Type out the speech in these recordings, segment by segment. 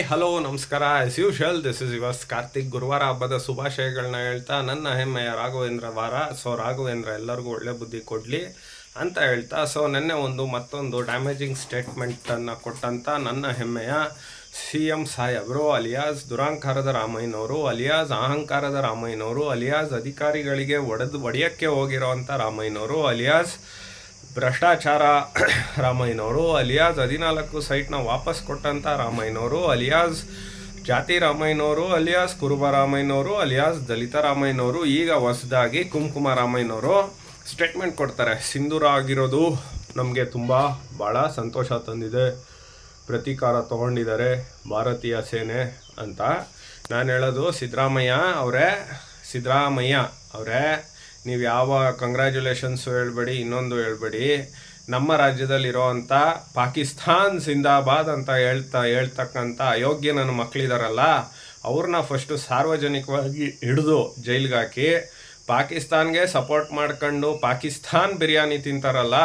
Hi hello ನಮಸ್ಕಾರ. As usual this is yours Karthik ಗುರುವಾರ ಹಬ್ಬದ ಶುಭಾಶಯಗಳನ್ನ ಹೇಳ್ತಾ ನನ್ನ ಹೆಮ್ಮೆಯ ರಾಘವೇಂದ್ರ ವಾರ. ಸೊ ರಾಘವೇಂದ್ರ, ಎಲ್ಲರಿಗೂ ಒಳ್ಳೆ ಬುದ್ಧಿ ಕೊಡಲಿ ಅಂತ ಹೇಳ್ತಾ ಸೊ ನೆನ್ನೆ ಒಂದು ಮತ್ತೊಂದು ಡ್ಯಾಮೇಜಿಂಗ್ ಸ್ಟೇಟ್ಮೆಂಟನ್ನು ಕೊಟ್ಟಂಥ ನನ್ನ ಹೆಮ್ಮೆಯ ಸಿ ಎಂ ಸಾಹೇಬರು ಅಲಿಯಾಸ್ ದುರಾಂಕಾರದ ರಾಮಯ್ಯನವರು, ಅಲಿಯಾಸ್ ಅಹಂಕಾರದ ರಾಮಯ್ಯನವರು, ಅಲಿಯಾಸ್ ಅಧಿಕಾರಿಗಳಿಗೆ ಒಡೆದು, ಒಡೆಯಕ್ಕೆ ಹೋಗಿರೋವಂಥ ರಾಮಯ್ಯನವರು, ಅಲಿಯಾಸ್ ಭ್ರಷ್ಟಾಚಾರ ರಾಮಯ್ಯನವರು, ಅಲಿಯಾಸ್ ಹದಿನಾಲ್ಕು ಸೈಟ್ನ ವಾಪಸ್ ಕೊಟ್ಟಂಥ ರಾಮಯ್ಯನವರು, ಅಲಿಯಾಸ್ ಜಾತಿ ರಾಮಯ್ಯನವರು, ಅಲಿಯಾಸ್ ಕುರುಬ ರಾಮಯ್ಯನವರು, ಅಲಿಯಾಸ್ ದಲಿತ ರಾಮಯ್ಯನವರು, ಈಗ ಹೊಸದಾಗಿ ಕುಂಕುಮ ರಾಮಯ್ಯನವರು ಸ್ಟೇಟ್ಮೆಂಟ್ ಕೊಡ್ತಾರೆ. ಸಿಂಧೂರ ಆಗಿರೋದು ನಮಗೆ ತುಂಬ ಭಾಳ ಸಂತೋಷ ತಂದಿದೆ. ಪ್ರತೀಕಾರ ತಗೊಂಡಿದ್ದಾರೆ ಭಾರತೀಯ ಸೇನೆ ಅಂತ. ನಾನು ಹೇಳೋದು ಸಿದ್ದರಾಮಯ್ಯ ಅವರೇ ಸಿದ್ದರಾಮಯ್ಯ ಅವರೇ ನೀವು ಯಾವ ಕಂಗ್ರ್ಯಾಚುಲೇಷನ್ಸು ಹೇಳ್ಬೇಡಿ, ಇನ್ನೊಂದು ಹೇಳ್ಬೇಡಿ. ನಮ್ಮ ರಾಜ್ಯದಲ್ಲಿರೋವಂಥ ಪಾಕಿಸ್ತಾನ್ ಸಿಂದಾಬಾದ್ ಅಂತ ಹೇಳ್ತಾ ಹೇಳ್ತಕ್ಕಂಥ ಅಯೋಗ್ಯ ನನ್ನ ಮಕ್ಕಳಿದಾರಲ್ಲ ಅವ್ರನ್ನ ಫಸ್ಟು ಸಾರ್ವಜನಿಕವಾಗಿ ಹಿಡಿದು ಜೈಲಿಗೆ ಹಾಕಿ ಪಾಕಿಸ್ತಾನ್ಗೆ ಸಪೋರ್ಟ್ ಮಾಡ್ಕೊಂಡು ಪಾಕಿಸ್ತಾನ್ ಬಿರಿಯಾನಿ ತಿಂತಾರಲ್ಲ,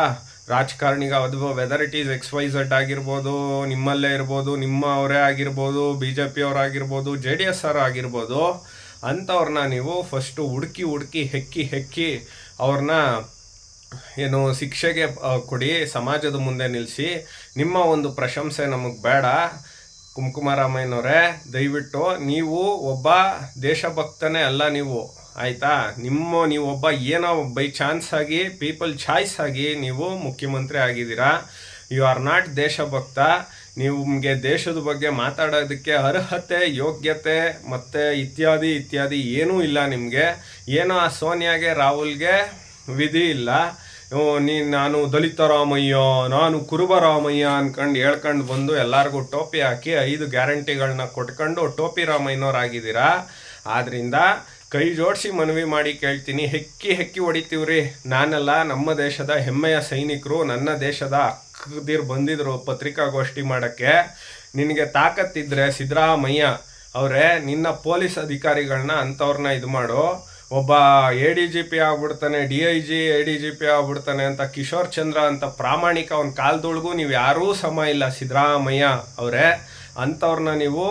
ರಾಜಕಾರಣಿಗ ಅದು whether it is X Y Z ಆಗಿರ್ಬೋದು, ನಿಮ್ಮಲ್ಲೇ ಇರ್ಬೋದು, ನಿಮ್ಮ ಅವರೇ ಆಗಿರ್ಬೋದು ಬಿ ಜೆ ಪಿ ಅವರಾಗಿರ್ಬೋದು ಜೆ ಡಿ ಎಸ್ ಆಗಿರ್ಬೋದು ಅಂಥವ್ರನ್ನ ನೀವು ಫಸ್ಟು ಹುಡುಕಿ ಹುಡುಕಿ ಹೆಕ್ಕಿ ಹೆಕ್ಕಿ ಅವ್ರನ್ನ ಏನು ಶಿಕ್ಷೆಗೆ ಕೊಡಿ, ಸಮಾಜದ ಮುಂದೆ ನಿಲ್ಲಿಸಿ ನಿಮ್ಮ ಒಂದು ಪ್ರಶಂಸೆ ನಮಗೆ ಬೇಡ. ಕುಂಕುಮಾರಾಮಯ್ಯನವರೇ ದಯವಿಟ್ಟು ನೀವು ಒಬ್ಬ ದೇಶಭಕ್ತನೇ ಅಲ್ಲ ನೀವು, ಆಯಿತಾ? ನಿಮ್ಮ, ನೀವು ಒಬ್ಬ ಏನೋ ಬೈ ಚಾನ್ಸ್ ಆಗಿ, ಪೀಪಲ್ ಚಾಯ್ಸ್ ಆಗಿ ನೀವು ಮುಖ್ಯಮಂತ್ರಿ ಆಗಿದ್ದೀರಾ. ಯು ಆರ್ ನಾಟ್ ದೇಶಭಕ್ತ. ನಿಮಗೆ ದೇಶದ ಬಗ್ಗೆ ಮಾತಾಡೋದಕ್ಕೆ ಅರ್ಹತೆ, ಯೋಗ್ಯತೆ ಮತ್ತು ಇತ್ಯಾದಿ ಇತ್ಯಾದಿ ಏನೂ ಇಲ್ಲ ನಿಮಗೆ. ಏನೋ ಆ ಸೋನಿಯಾಗೆ, ರಾಹುಲ್ಗೆ ವಿಧಿ ಇಲ್ಲ. ನೀ ನಾನು ದಲಿತ ರಾಮಯ್ಯ ನಾನು ಕುರುಬ ರಾಮಯ್ಯ ಅನ್ಕಂಡು ಹೇಳ್ಕೊಂಡು ಬಂದು ಎಲ್ಲರಿಗೂ ಟೋಪಿ ಹಾಕಿ ಐದು ಗ್ಯಾರಂಟಿಗಳನ್ನ ಕೊಟ್ಕೊಂಡು ಟೋಪಿ ರಾಮಯ್ಯನವ್ರಾಗಿದ್ದೀರಾ? ಆದ್ದರಿಂದ ಕೈ ಜೋಡಿಸಿ ಮನವಿ ಮಾಡಿ ಕೇಳ್ತೀನಿ. ಹೆಕ್ಕಿ ಹೆಕ್ಕಿ ಹೊಡಿತೀವ್ರಿ. ನಾನೆಲ್ಲ, ನಮ್ಮ ದೇಶದ ಹೆಮ್ಮೆಯ ಸೈನಿಕರು, ನನ್ನ ದೇಶದ ಅಕ್ಕದಿರ್ ಬಂದಿದ್ರು ಪತ್ರಿಕಾಗೋಷ್ಠಿ ಮಾಡೋಕ್ಕೆ, ನಿನಗೆ ತಾಕತ್ತಿದ್ರೆ ಸಿದ್ದರಾಮಯ್ಯ ಅವರೇ, ನಿನ್ನ ಪೊಲೀಸ್ ಅಧಿಕಾರಿಗಳನ್ನ ಅಂಥವ್ರನ್ನ ಇದು ಮಾಡು. ಒಬ್ಬ A D G P ಆಗ್ಬಿಡ್ತಾನೆ, D I G A D G P ಆಗ್ಬಿಡ್ತಾನೆ ಅಂತ ಕಿಶೋರ್ ಚಂದ್ರ ಅಂತ ಪ್ರಾಮಾಣಿಕ ಅವ್ನ ಕಾಲದೊಳಗೂ ನೀವು ಯಾರೂ ಸಮ ಇಲ್ಲ ಸಿದ್ದರಾಮಯ್ಯ ಅವರೇ. ಅಂಥವ್ರನ್ನ ನೀವು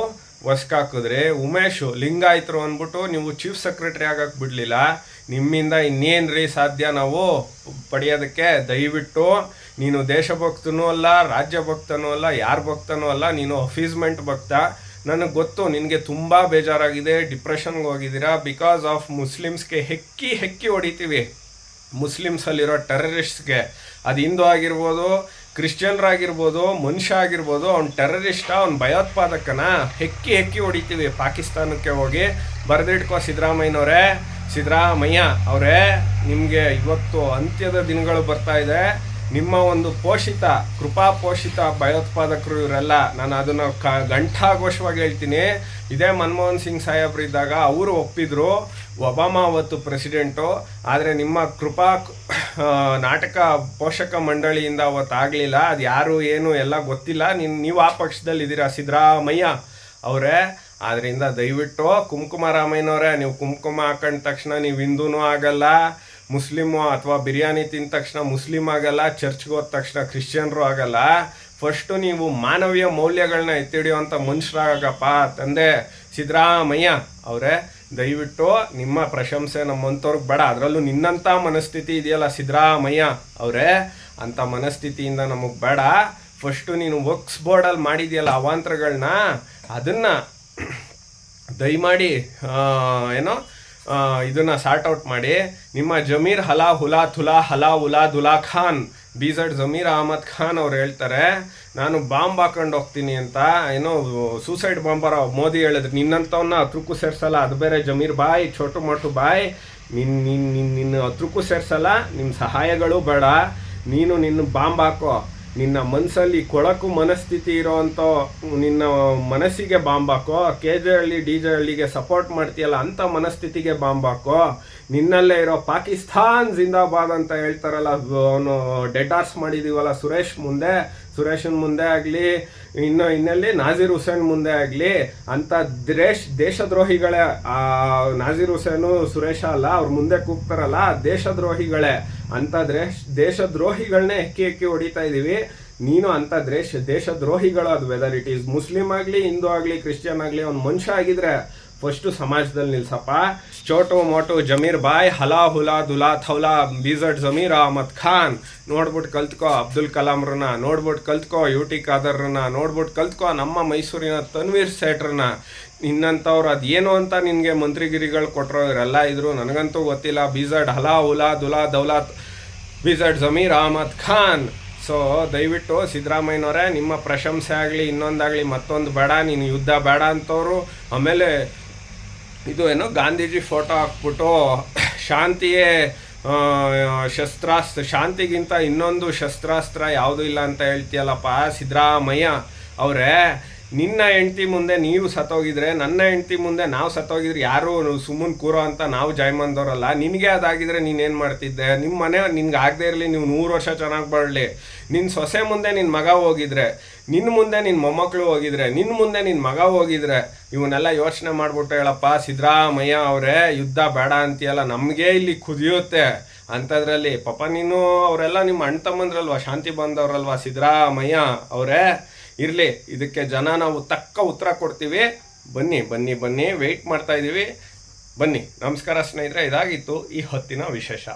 ಹೊಸ್ಕಾಕಿದ್ರಿ ಉಮೇಶು ಲಿಂಗಾಯತರು ಅಂದ್ಬಿಟ್ಟು ನೀವು ಚೀಫ್ ಸೆಕ್ರೆಟರಿ ಆಗಕ್ಕೆ ಬಿಡಲಿಲ್ಲ. ನಿಮ್ಮಿಂದ ಇನ್ನೇನು ರೀ ಸಾಧ್ಯ ನಾವು ಪಡೆಯೋದಕ್ಕೆ? ದಯವಿಟ್ಟು ನೀನು ದೇಶಭಕ್ತನೂ ಅಲ್ಲ ರಾಜ್ಯ ಭಕ್ತನೂ ಅಲ್ಲ, ಯಾರ ಭಕ್ತನೂ ಅಲ್ಲ, ನೀನು ಅಫೀಸ್ಮೆಂಟ್ ಭಕ್ತ. ನನಗೆ ಗೊತ್ತು, ನಿನಗೆ ತುಂಬ ಬೇಜಾರಾಗಿದೆ, ಡಿಪ್ರೆಷನ್ಗೆ ಹೋಗಿದ್ದೀರಾ, ಬಿಕಾಸ್ ಆಫ್ ಮುಸ್ಲಿಮ್ಸ್ಗೆ ಹೆಕ್ಕಿ ಹೆಕ್ಕಿ ಹೊಡಿತೀವಿ. ಮುಸ್ಲಿಮ್ಸಲ್ಲಿರೋ ಟೆರರಿಸ್ಟ್ಗೆ ಅದು ಹಿಂದೂ ಆಗಿರ್ಬೋದು, ಕ್ರಿಶ್ಚಿಯನ್ರಾಗಿರ್ಬೋದು, ಮನುಷ್ಯ ಆಗಿರ್ಬೋದು, ಅವ್ನು ಟೆರರಿಸ್ಟ, ಅವ್ನು ಭಯೋತ್ಪಾದಕನ? ಹೆಕ್ಕಿ ಹೆಕ್ಕಿ ಹೊಡಿತೀವಿ. ಪಾಕಿಸ್ತಾನಕ್ಕೆ ಹೋಗಿ ಬರೆದಿಟ್ಕೋ ಸಿದ್ದರಾಮಯ್ಯನವರೇ. ಸಿದ್ದರಾಮಯ್ಯ ಅವರೇ, ನಿಮಗೆ ಇವತ್ತು ಅಂತ್ಯದ ದಿನಗಳು ಬರ್ತಾ ಇದೆ. ನಿಮ್ಮ ಒಂದು ಪೋಷಿತ, ಕೃಪಾ ಪೋಷಿತ ಭಯೋತ್ಪಾದಕರು ಇವರೆಲ್ಲ, ನಾನು ಅದನ್ನು ಕ, ಘಂಟಾಘೋಷವಾಗಿ ಹೇಳ್ತೀನಿ. ಇದೇ ಮನಮೋಹನ್ ಸಿಂಗ್ ಸಾಹೇಬ್ರು ಇದ್ದಾಗ ಅವರು ಒಪ್ಪಿದ್ರು, ಒಬಾಮಾ ಅವತ್ತು ಪ್ರೆಸಿಡೆಂಟು. ಆದರೆ ನಿಮ್ಮ ಕೃಪಾ ನಾಟಕ ಪೋಷಕ ಮಂಡಳಿಯಿಂದ ಅವತ್ತು ಆಗಲಿಲ್ಲ. ಅದು ಯಾರು, ಏನು ಎಲ್ಲ ಗೊತ್ತಿಲ್ಲ. ನಿನ್, ನೀವು ಆ ಪಕ್ಷದಲ್ಲಿದ್ದೀರಾ ಸಿದ್ದರಾಮಯ್ಯ ಅವರೇ. ಆದ್ದರಿಂದ ದಯವಿಟ್ಟು ಕುಂಕುಮ ರಾಮಯ್ಯನವರೇ, ನೀವು ಕುಂಕುಮ ಹಾಕೊಂಡ ತಕ್ಷಣ ನೀವು ಹಿಂದೂ ಆಗಲ್ಲ. ಮುಸ್ಲಿಮು ಅಥವಾ ಬಿರಿಯಾನಿ ತಿಂದ ತಕ್ಷಣ ಮುಸ್ಲಿಮ್ ಆಗಲ್ಲ ಚರ್ಚ್ಗೆ ಹೋದ ತಕ್ಷಣ ಕ್ರಿಶ್ಚಿಯನ್ರು ಆಗಲ್ಲ ಫಸ್ಟು ನೀವು ಮಾನವೀಯ ಮೌಲ್ಯಗಳನ್ನ ಎತ್ತಿಡಿಯುವಂಥ ಮನುಷ್ಯರಾಗಪ್ಪ ತಂದೆ ಸಿದ್ದರಾಮಯ್ಯ ಅವರೇ. ದಯವಿಟ್ಟು ನಿಮ್ಮ ಪ್ರಶಂಸೆ ನಮ್ಮಂಥವ್ರಿಗೆ ಬೇಡ, ಅದರಲ್ಲೂ ನಿನ್ನಂಥ ಮನಸ್ಥಿತಿ ಇದೆಯಲ್ಲ ಸಿದ್ದರಾಮಯ್ಯ ಅವರೇ. ಅಂಥ ಮನಸ್ಥಿತಿಯಿಂದ ನಮಗೆ ಬೇಡ. ಫಸ್ಟು ನೀನು ವಕ್ಸ್ ಬೋರ್ಡಲ್ಲಿ ಮಾಡಿದೆಯಲ್ಲ ಅವಾಂತರಗಳನ್ನ ಅದನ್ನು ದಯಮಾಡಿ ಏನೋ ಇದನ್ನ ಸಾರ್ಟ್ ಔಟ್ ಮಾಡಿ, ನಿಮ್ಮ ಜಮೀರ್ ಹಲಾ ಹುಲಾ ಥುಲಾ ಹಲಾ ಉಲಾ ದುಲಾ ಖಾನ್ ಬೀಸಡ್ ಜಮೀರ್ ಅಹಮದ್ ಖಾನ್ ಅವ್ರು ಹೇಳ್ತಾರೆ, ನಾನು ಬಾಂಬ್ ಹಾಕೊಂಡು ಹೋಗ್ತೀನಿ ಅಂತ, ಏನೋ ಸೂಸೈಡ್ ಬಾಂಬರ ಮೋದಿ ಹೇಳಿದ್ರು ನಿನ್ನಂಥವನ್ನ ಹತ್ರಕ್ಕೂ ಸೇರ್ಸಲ್ಲ, ಅದು ಬೇರೆ ಜಮೀರ್, ಬಾಯ್, ಛೋಟು ಮೋಟು, ಬಾಯ್. ನಿನ್ನ ನಿನ್ನ ನಿನ್ನ ಹತ್ರಕ್ಕೂ ಸೇರ್ಸಲ್ಲ ನಿಮ್ಮ ಸಹಾಯಗಳು ಬೇಡ, ನೀನು ನಿನ್ನ ಬಾಂಬ್ ಹಾಕೋ. ನಿನ್ನ ಮನಸ್ಸಲ್ಲಿ ಕೊಳಕು ಮನಸ್ಥಿತಿ ಇರೋವಂಥ ನಿನ್ನ ಮನಸ್ಸಿಗೆ ಬಾಂಬಾಕೋ K J Halli D J ಹಳ್ಳಿಗೆ ಸಪೋರ್ಟ್ ಮಾಡ್ತೀಯಲ್ಲ ಅಂಥ ಮನಸ್ಥಿತಿಗೆ ಬಾಂಬಾಕೋ ನಿನ್ನಲ್ಲೇ ಇರೋ ಪಾಕಿಸ್ತಾನ್ ಜಿಂದಾಬಾದ್ ಅಂತ ಹೇಳ್ತಾರಲ್ಲ, ಅವನು ಡೆಟಾರ್ಸ್ ಮಾಡಿದೀವಲ್ಲ ಸುರೇಶ್ ಮುಂದೆ, ಸುರೇಶನ್ ಮುಂದೆ ಆಗಲಿ, ಇನ್ನು ಇನ್ನಲ್ಲಿ ನಾಜೀರ್ ಹುಸೇನ್ ಮುಂದೆ ಆಗಲಿ ಅಂಥ ದೇಶ, ದೇಶದ್ರೋಹಿಗಳೇ ನಾಜೀರ್ ಹುಸೇನು ಸುರೇಶ ಅಲ್ಲ, ಅವ್ರ ಮುಂದೆ ಕೂಗ್ತಾರಲ್ಲ, ದೇಶದ್ರೋಹಿಗಳೇ. ಅಂಥ ದೇಶ ದೇಶದ್ರೋಹಿಗಳನ್ನೇ ಎಕ್ಕಿ ಎಕ್ಕಿ ಹೊಡಿತಾ ಇದ್ದೀವಿ ನೀನು ಅಂತಾದ್ರೆ ಅದು ವೆದರ್ ಇಟ್ ಈಸ್ ಮುಸ್ಲಿಂ ಆಗಲಿ, ಹಿಂದೂ ಆಗಲಿ, ಕ್ರಿಶ್ಚಿಯನ್ ಆಗಲಿ, ಅವ್ನು ಮನುಷ್ಯ ಆಗಿದ್ರೆ ಫಸ್ಟು ಸಮಾಜದಲ್ಲಿ ನಿಲ್ಸಪ್ಪ. ಚೋಟೋ ಮೋಟೋ ಜಮೀರ್ ಬಾಯ್, ಹಲಾ ಹುಲಾ ದುಲಾ ಥೌಲಾ ಬೀಜಡ್ ಜಮೀರ್ ಅಹಮದ್ ಖಾನ್. ನೋಡ್ಬಿಟ್ಟು ಕಲ್ತ್ಕೋ ಅಬ್ದುಲ್ ಕಲಾಮ್ರನ್ನ ನೋಡ್ಬಿಟ್ಟು ಕಲ್ತ್ಕೋ ಯು ಟಿ ಖಾದರ್ರನ್ನ ನೋಡ್ಬಿಟ್ಟು ಕಲ್ತ್ಕೋ ನಮ್ಮ ಮೈಸೂರಿನ ತನ್ವೀರ್ ಸೇಟ್ರನ್ನ. ಇನ್ನಂಥವ್ರು ಅದೇನು ಅಂತ ನಿನಗೆ ಮಂತ್ರಿಗಿರಿಗಳು ಕೊಟ್ಟರೋ ಇವರೆಲ್ಲ ಇದ್ರು, ನನಗಂತೂ ಗೊತ್ತಿಲ್ಲ. ಬೀಜಡ್ ಹಲಾ ಹುಲಾ ದುಲಾ Daula B Z Zameer Ahmed Khan. So, ದಯವಿಟ್ಟು ಸಿದ್ದರಾಮಯ್ಯನವರೇ, ನಿಮ್ಮ ಪ್ರಶಂಸೆ ಆಗಲಿ, ಇನ್ನೊಂದಾಗಲಿ ಮತ್ತೊಂದು ಬೇಡ. ನೀನು ಯುದ್ಧ ಬೇಡ ಅಂತವರು. ಆಮೇಲೆ ಇದು ಏನು? ಗಾಂಧೀಜಿ ಫೋಟೋ ಹಾಕ್ಬಿಟ್ಟು ಶಾಂತಿಯೇ ಶಸ್ತ್ರಾಸ್ತ್ರ, ಶಾಂತಿಗಿಂತ ಇನ್ನೊಂದು ಶಸ್ತ್ರಾಸ್ತ್ರ ಯಾವುದೂ ಇಲ್ಲ ಅಂತ ಹೇಳ್ತೀಯಲ್ಲಪ್ಪ, ಸಿದ್ದರಾಮಯ್ಯ ಅವರೇ, ನಿನ್ನ ಹೆಂಡ್ತಿ ಮುಂದೆ ನೀವು ಸತ್ತೋಗಿದ್ರೆ, ನನ್ನ ಹೆಂಡ್ತಿ ಮುಂದೆ ನಾವು ಸತ್ತೋಗಿದ್ರೆ ಯಾರು ಸುಮ್ಮನೆ ಕೂರೋ ಅಂತ ನಾವು ಜಯಮಂದವರಲ್ಲ ನಿನಗೆ ಅದಾಗಿದ್ರೆ ನೀನೇನು ಮಾಡ್ತಿದ್ದೆ? ನಿಮ್ಮ ಮನೆ ನಿನ್ಗೆ ಆಗದೆ ಇರಲಿ, ನೀವು ನೂರು ವರ್ಷ ಚೆನ್ನಾಗಿ ಬಾಳಲಿ. ನಿನ್ನ ಸೊಸೆ ಮುಂದೆ ನಿನ್ನ ಮಗ ಹೋಗಿದ್ರೆ ನಿನ್ನ ಮುಂದೆ ನಿನ್ನ ಮೊಮ್ಮಕ್ಕಳು ಹೋಗಿದ್ರೆ ನಿನ್ನ ಮುಂದೆ ನಿನ್ನ ಮಗ ಹೋಗಿದ್ರೆ, ಇವನ್ನೆಲ್ಲ ಯೋಚನೆ ಮಾಡ್ಬಿಟ್ಟು ಹೇಳಪ್ಪ, ಸಿದ್ದರಾಮಯ್ಯ ಅವರೇ, ಯುದ್ಧ ಬೇಡ ಅಂತೀಯಲ್ಲ, ನಮಗೆ ಇಲ್ಲಿ ಕುದಿಯುತ್ತೆ. ಅಂಥದ್ರಲ್ಲಿ, ಪಾಪ ನೀನು ಅವರೆಲ್ಲ ನಿಮ್ಮ ಅಣ್ಣ ತಮ್ಮಂದ್ರಲ್ವಾ ಶಾಂತಿ ಬಂದವ್ರಲ್ವಾ, ಸಿದ್ದರಾಮಯ್ಯ ಅವರೇ? ಇರಲಿ, ಇದಕ್ಕೆ ಜನ ನಾವು ತಕ್ಕ ಉತ್ತರ ಕೊಡ್ತೀವಿ. ಬನ್ನಿ ಬನ್ನಿ ಬನ್ನಿ ವೆಯ್ಟ್ ಮಾಡ್ತಾ ಇದ್ದೀವಿ ಬನ್ನಿ, ನಮಸ್ಕಾರ ಸ್ನೇಹಿತರೆ, ಇದಾಗಿತ್ತು ಈ ಹೊತ್ತಿನ ವಿಶೇಷ.